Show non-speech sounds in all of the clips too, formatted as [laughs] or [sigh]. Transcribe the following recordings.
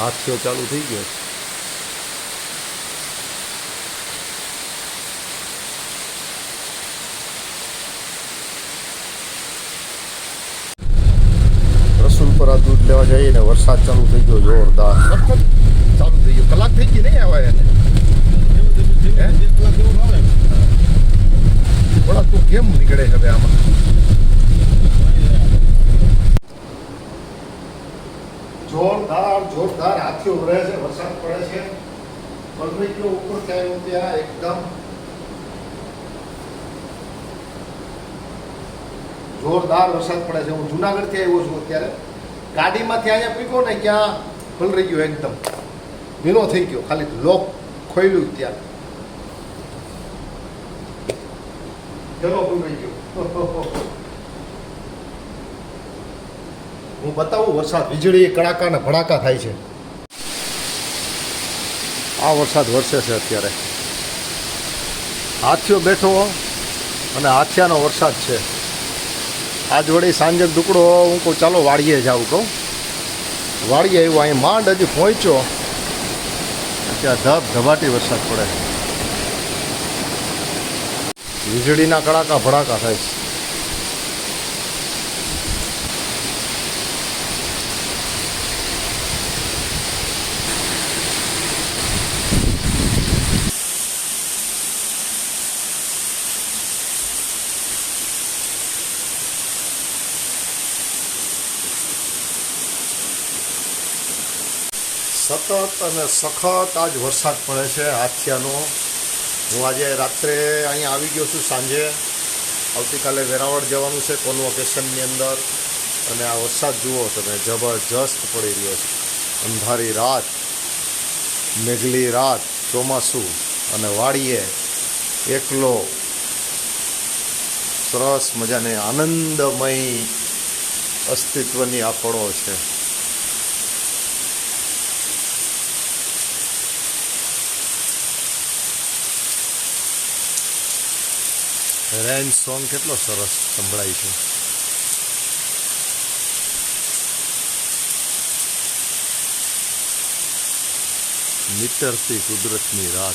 હાથીઓ ચાલુ થઈ ગયો. છે રસુલપરા દૂધ લેવા જઈએ ને વરસાદ ચાલુ થઈ ગયો જોરદાર. ચાલુ થઈ ગયો. કલાક થઈ ગઈ નહીં આવે એને થોડા તું કેમ નીકળે હવે આમાં? જોરદાર જોરદાર હાથીઓ ભરે છે, વરસાદ પડે છે. ગયો ઉપર ક્યાંય ત્યાં એકદમ જોરદાર વરસાદ પડે છે. હું જુનાગઢથી આવ્યો છું અત્યારે. ગાડીમાંથી અહીંયા પીકો ને ક્યાં પલરી ગયો એકદમ. ભીનો થઈ ગયો. ખાલી લોક ખોયલું ત્યાં. ચલો પલરી ગયો. હું બતાવું, વરસાદ વીજળી, કડાકા ભડાકા થાય છે. આ વરસાદ વરસે છે અત્યારે. હાથીઓ બેઠો અને હાથિયાનો વરસાદ છે. આજ વળી સાંજે દુકડો હું કહું, ચાલો વાડીએ જાઉં કહું. વાડીએ આવ્યો, અહીં માંડ હજી પહોંચ્યો. ત્યાં ધબ ધબાટી વરસાદ પડે. વીજળીના કડાકા, ભડાકા થાય છે. સતત અને સખત આજ વરસાદ પડે છે, હાથિયાનો. હું આજે રાત્રે અહીંયા આવી ગયો છું સાંજે. આવતીકાલે વેરાવળ જવાનું છે કોન્વોકેશનની અંદર. અને આ વરસાદ જુઓ તમે, જબરજસ્ત પડી રહ્યો છે. અંધારી રાત, મેઘલી રાત, ચોમાસું અને વાડીએ એકલો સરસ મજાને આનંદમય અસ્તિત્વની આપણો છે. રેન સોંગ કેટલો સરસ સંભળાય છે. નીતરતી કુદરતની રાત.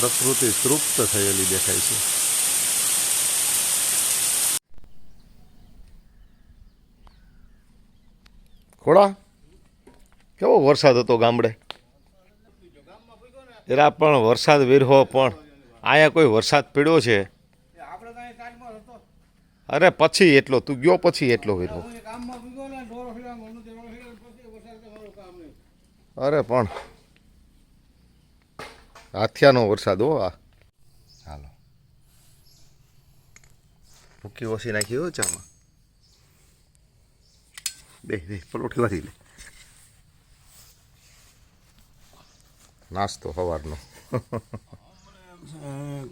પ્રકૃતિ તૃપ્ત થયેલી દેખાય છે. ખોડા વરસાદ હતો ગામડે. જરા પણ વરસાદ વિરહો પણ. અહીંયા કોઈ વરસાદ પડ્યો છે? અરે પછી એટલો, તું ગયો પછી એટલો વિરહો. અરે પણ, હાથિયાનો વરસાદ હો આ. હાલો. મૂકી વસી નાખી હો ચામાં. બે બે પલોઠી વાળી લે. નાસ્તો સવારનો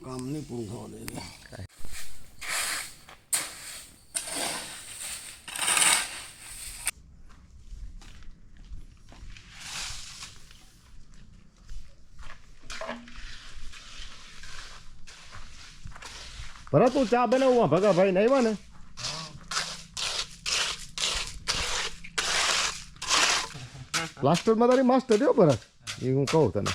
કામ નહીં પૂરું થવા દે ભરત, તું ચા બનાવવા ભગાભાઈ ને આવ્યા ને? પ્લાસ્ટરમાં તારી માસ્ટર રહ્યો ભરત. એ હું કહું તને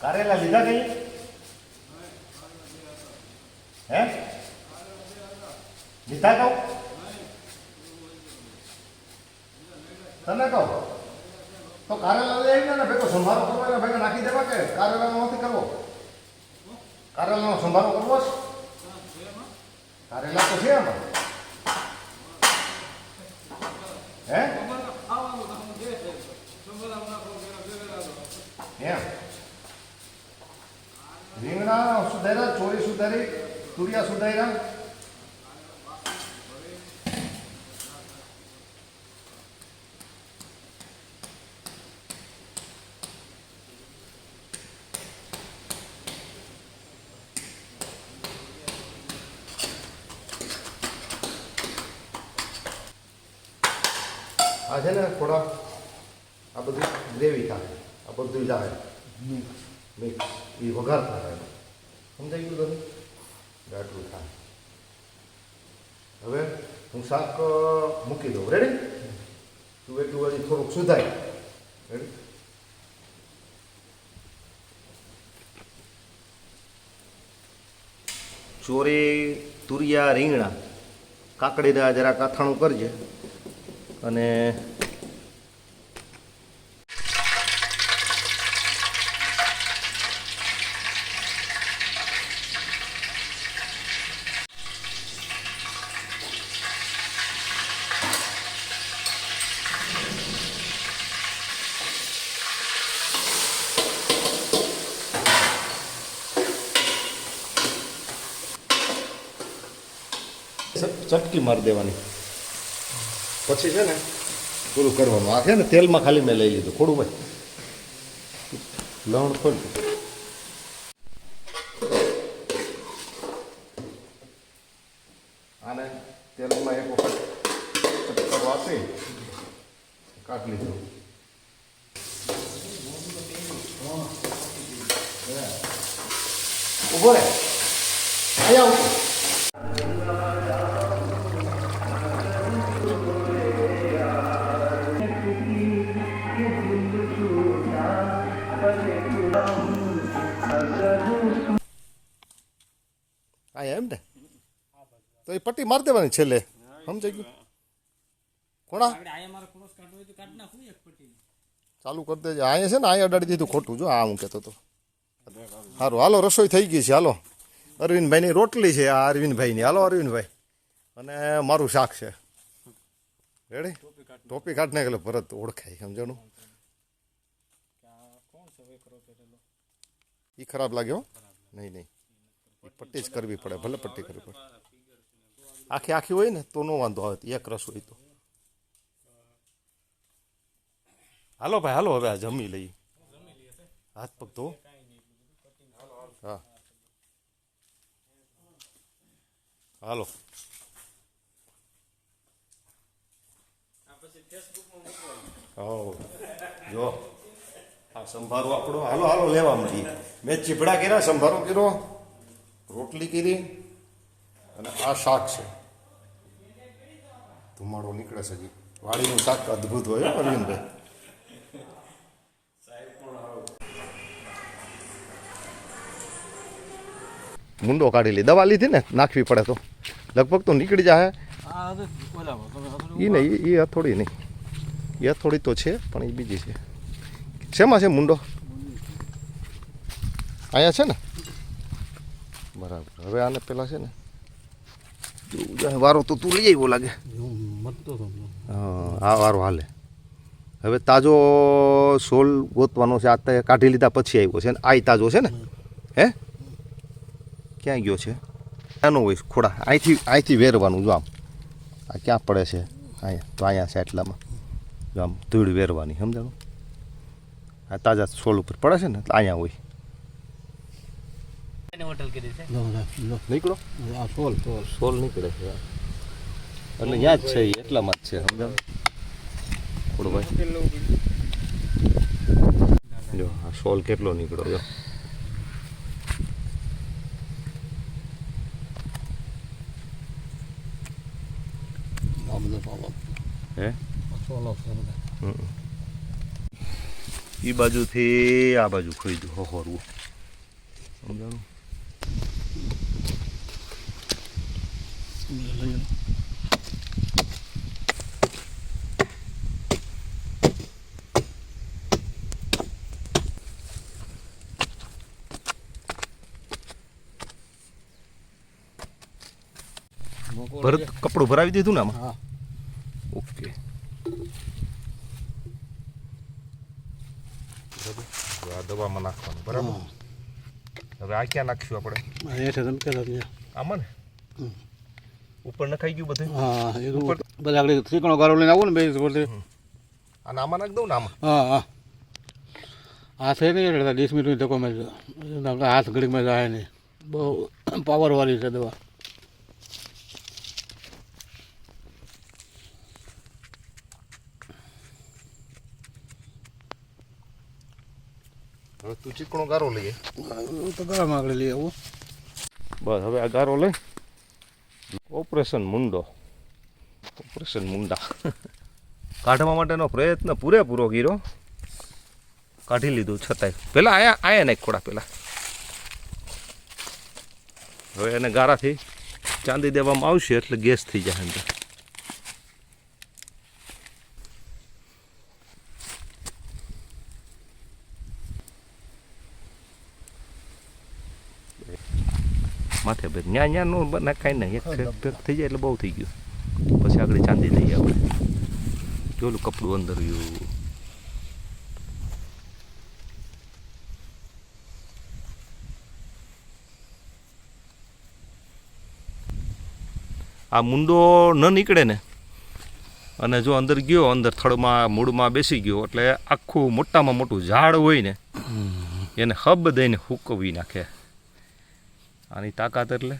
કારેલા લીધા કઈ હે લીધા કહું તને કહો તો કારેલા લઈ આવીને ભેગો સંભારો કરવો એને ભેગા નાખી દેવા કે કારેલાનો નથી કરવો કારેલાનો સંભારો કરવો છે? કારેલા તો છે આમાં. હે? એમ. રીંગણા સુધાર્યા ચોરી સુધારી, તુરિયા સુધાર્યા આ છે ને થોડા આ બધું ગ્રેવી થાય આ બધું જાય મિક્સ વઘાર થાય સમજાઈ ગયું તમે આટલું થાય. હવે હું શાક મૂકી દઉં. રેડી તું એટલું હજી થોડુંક સુધાય. રેડી ચોરી, તુરિયા, રીંગણા. કાકડીના જરા કાથાણું કરજે. અને ચટકી મારી દેવાની. પછી છે ને પૂરું કરવાનું. આ છે ને તેલમાં ખાલી મેં લઈ લીધું. ખોડું ભાઈ. લવણ ખોલ આને તેલમાં એક વખત ચટકો આપી કાઢી લીધું. ઊભો રે અહીંયા આવું તો એ પટ્ટી મારી દેવાની છેલ્લે. સમજાઈ ગયું? કોણા? ચાલુ કરી દેજે. અહીંયા છે ને અહીંયા અડાડી દીધું ખોટું. જો આ હું કહેતો હતો. સારું હાલો રસોઈ થઈ ગઈ છે. હાલો. અરવિંદભાઈની રોટલી છે આ અરવિંદભાઈની. હાલો અરવિંદભાઈ. અને મારું શાક છે. રેડી ટોપી કાઢ નાખે. એટલે ભરત ઓળખાય સમજાણું? એ ખરાબ લાગ્યો નહીં નહીં. પટ્ટી જ કરવી પડે ભલે પટ્ટી કરવી પડે. આખી આખી હોય ને તો નો વાંધો આવે એક રસ હોય તો હાલો ભાઈ હાલો હવે આ જમી લઈએ હાથ પગ તો હા હાલો જો આ સંભારો આપણો હાલો હાલો લેવા મળી મેં ચીભડા કર્યા સંભારો કર્યો રોટલી કરી અને આ શાક છે ધુમાડો નીકળે છે હજી વાડીનું શાક અદ્ભુત હોય અરવિંદભાઈ. મુંડો કાઢી લે. દવા લીધી ને નાખવી પડે તો. લગભગ તો નીકળી જાય એ નહીં એ હથોડી નહીં. એ હથોડી તો છે પણ એ બીજી છે. શેમાં છે મુંડો? અહીંયા છે ને? બરાબર. હવે આને પેલા છે ને. વારો તો તું લઈ આવ્યો લાગે. હું હા, આ વારો હાલે. હવે તાજો સોલ ગોતવાનો છે આ કાઢી લીધા પછી આવ્યો છે આ તાજો છે ને? હે? ક્યાં ગયો છે? આનો હોય ખોડા અહીંથી અહીંથી વેરવાનું જો આમ. આ ક્યાં પડે છે? અહીંયા તો અહીંયા છે એટલામાં જો આમ ધૂળ વેરવાની સમજાણું? આ તાજા સોલ ઉપર પડે છે ને એટલે અહીંયા હોય. કરી છે? નીકળો. આ સોલ તો સોલ નીકળે છે એટલે યાદ છે એટલામાં જ છે જો આ સોલ કેટલો નીકળ્યો જો. આ હે? એ બાજુથી આ બાજુ ખોઈ દઉં હોરવું સમજાણું? ભરત કપડું ભરાવી દીધું ને આમાં? હા. ઓકે. આ દવામાં નાખવાનું બરાબર? હવે આ ક્યાં નાખ્યું આપણે? આ હેઠે તમે કહેતા આમાં ને? ઉપર નખાઈ ગયું બધું? હા એ ઉપર? બધા આગળ ત્રિકોણ ગારો લઈને આવું ને બે વખતે અને આમાં નાખ દઉં ને આમાં? હા હા. આ છે નહીં એટલે વીસ મિનિટની આપણે હાથ ઘડીમાં જાય નહીં. બહુ પાવરવાળી છે દવા. હવે તું ચીકણો ગારો લઈએ તો ગાળા આગળ લઈ આવું. બસ હવે આ ગારો લઈ. ઓપરેશન મુંડો. ઓપરેશન મુંડા. કાઢવા માટેનો પ્રયત્ન પૂરેપૂરો કર્યો. કાઢી લીધું છતાંય. પહેલાં આયા આયા નાખ ખોડા પહેલાં હવે એને ગારાથી ચાંદી દેવામાં આવશે એટલે ગેસ થઈ જાય અંદર. માથે ભાઈ ન્યા ન્યા નો કાંઈ નહીં. એક ફેક થઈ જાય એટલે બહુ થઈ ગયું. પછી આગળ ચાંદી લઈએ આપણે. જોલું કપડું અંદર ગયું આ મુંડો ન નીકળે ને અને જો અંદર ગયો અંદર થડમાં મૂળમાં બેસી ગયો એટલે આખું મોટામાં મોટું ઝાડ હોય ને એને હબ દઈને હુકવી નાખે. આની તાકાત એટલે?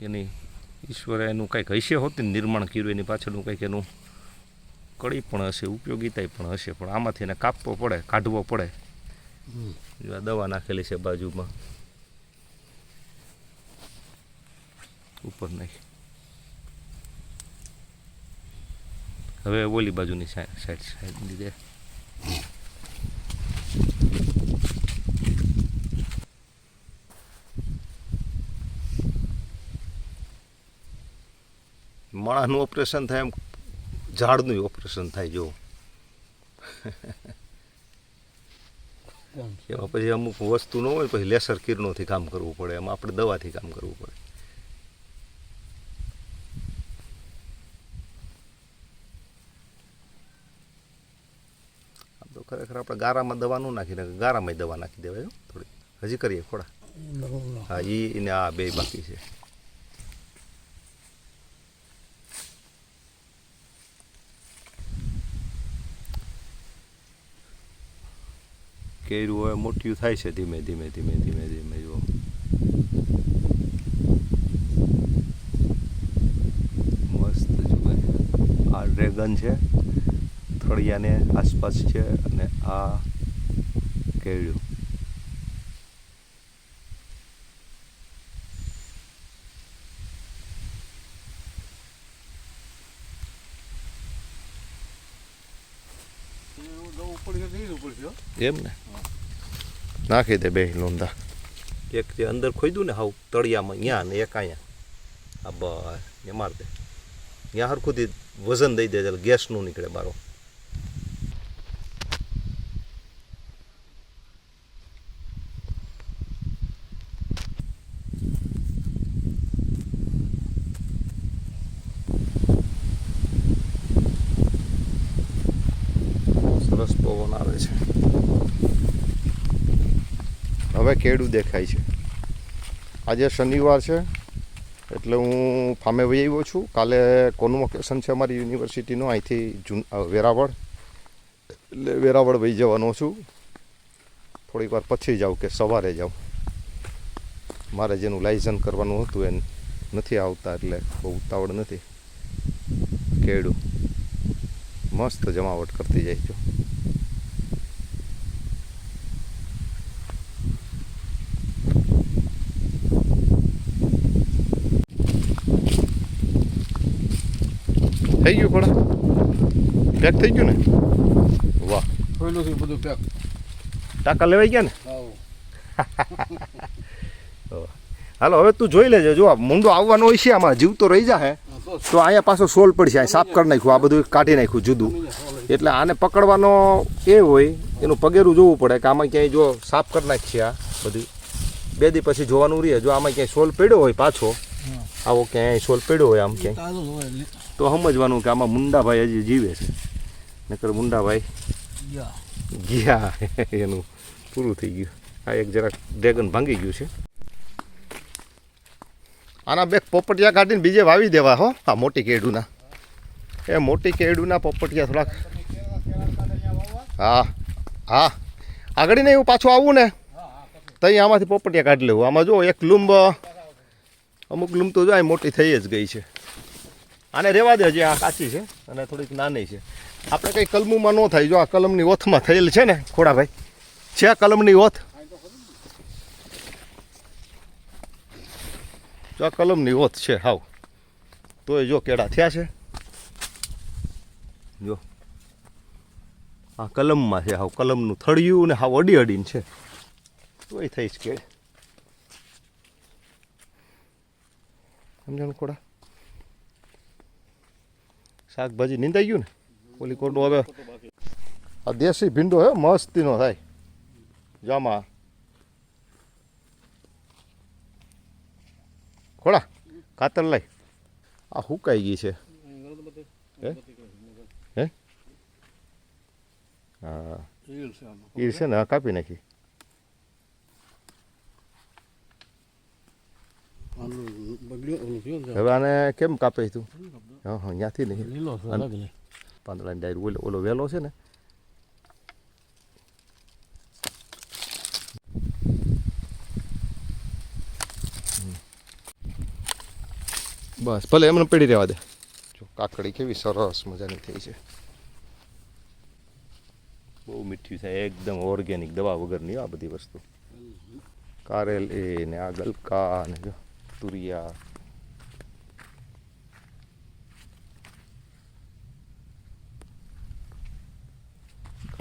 એની ઈશ્વરે એનું કંઈક હશે હોતી નિર્માણ કર્યું એની પાછળનું કંઈક એનું કડી પણ હશે ઉપયોગીતા પણ હશે પણ આમાંથી એને કાપવો પડે કાઢવો પડે. જો આ દવા નાખેલી છે બાજુમાં. ઉપર નાખી. હવે ઓલી બાજુની સાઈડ સાઈડ સાઈડ લીધે. માણસનું ઓપરેશન થાય એમ ઝાડનું ઓપરેશન થાય જો એમાં. પછી અમુક વસ્તુ ન હોય પછી લેસર કિરણોથી કામ કરવું પડે એમાં આપણે દવાથી કામ કરવું પડે. તો ખરેખર આપણે ગારામાં દવા ન નાખીને ગારામાં દવા નાખી દેવાય થોડી હજી કરીએ ખોડા. હા એ ને આ બે બાકી છે. કેરું હવે મોટિયું થાય છે ધીમે ધીમે ધીમે ધીમે ધીમે જુઓ. મસ્ત જુએ આ ડ્રેગન છે થળિયાને આસપાસ છે અને આ હો. એમ ને? નાખી દે બે લોંધા એક જે અંદર ખોઈદું ને હાવ તળિયામાં ત્યાં ને એક અહીંયા આ બસ એ માર દે. ત્યાં હરખુંથી વજન દઈ દે એટલે ગેસનું નીકળે બારો સરસ પવન આવે છે હવે કેળું દેખાય છે. આજે શનિવાર છે, એટલે હું ફામે વહી આવ્યો છું. કાલે કોન્વોકેશન છે અમારી યુનિવર્સિટીનું? અહીંથી જૂન વેરાવળ. એટલે વેરાવળ વહી જવાનો છું. થોડીક વાર પછી જાઉં કે સવારે જાઉં. મારે જેનું લાઇસન્સ કરવાનું હતું એ નથી આવતા, એટલે બહુ ઉતાવળ નથી. કેળું મસ્ત જમાવટ કરતી જાય છે. થઈ ગયું ખોડા? પેક થઈ ગયું ને? વાહ. થયેલું છે બધું પેક ટાકા લેવાઈ ગયા ને? [laughs] હાલો હવે તું જોઈ લેજે. જો મુંડો આવવાનો હોય છે આમાં. જીવ તો રહી જાય તો તો અહીંયા પાછો સોલ પડશે. અહીં સાફ કરી નાખ્યું. આ બધું કાઢી નાખ્યું જુદું. એટલે આને પકડવાનો એ હોય એનું પગેરું જોવું પડે કે આમાં ક્યાંય જો સાફ કરી નાખીએ આ બધું. બે દી પછી જોવાનું રહે. જો આમાં ક્યાંય સોલ પડ્યો હોય પાછો આવો ક્યાંય સોલ પડ્યો હોય આમ ક્યાંય. તો સમજવાનું કે આમાં મુંડાભાઈ હજી જીવે છે. નકર મુંડાભાઈ. ગયા એનું પૂરું થઈ ગયું. આ એક જરાક ડ્રેગન ભાંગી ગયું છે. આના બે પોપટિયા કાઢીને બીજે વાવી દેવા હો આ મોટી કેડુના. એ મોટી કેડુના પોપટિયા થોડાક. હા હા. આગળ નહીં હું પાછું આવું ને તઈ આમાંથી પોપટિયા કાઢી લેવું. આમાં જો એક લૂંબ અમુક લૂંબ તો જો મોટી થઈ જ ગઈ છે. આને રહેવા દે હજી, આ કાચી છે અને થોડીક નાની છે. આપણે કંઈ કલમુમાં ન થાય, જો આ કલમની ઓથમાં થયેલ છે ને, ખોડાભાઈ. છે કલમની ઓથ? જો આ કલમની ઓથ છે, હાવ. તોય જો કેળા થયા છે. જો. આ કલમમાં છે, હાવ કલમનું થળિયું ને હાવ અડી અડીને છે. તોય થઈશ કે સમજણ ખોડા? શાકભાજી નીંદાઈ ગયું ને? ઓલી હવે આ દેશી ભીંડો હે મસ્તીનો થાય. જામા. ખોડા કાતર લઈ. આ હુકાઈ ગઈ છે. હે? હે? હા. ઈ છે ને કાપી નાખી. હવે આને કેમ કાપે તું? હા હા ત્યાંથી નહીં લીલો પાંદડાની ડાયર ઓલો ઓલો વહેલો છે ને બસ ભલે એમને પડી રહેવા દે. જો કાકડી કેવી સરસ મજાની થઈ છે. બહુ મીઠી છે એકદમ ઓર્ગેનિક દવા વગરની આ બધી વસ્તુ. કારેલ એ ને આ ગલકા ને તુરિયા.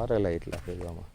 કારેલા એટલા છે જો આમાં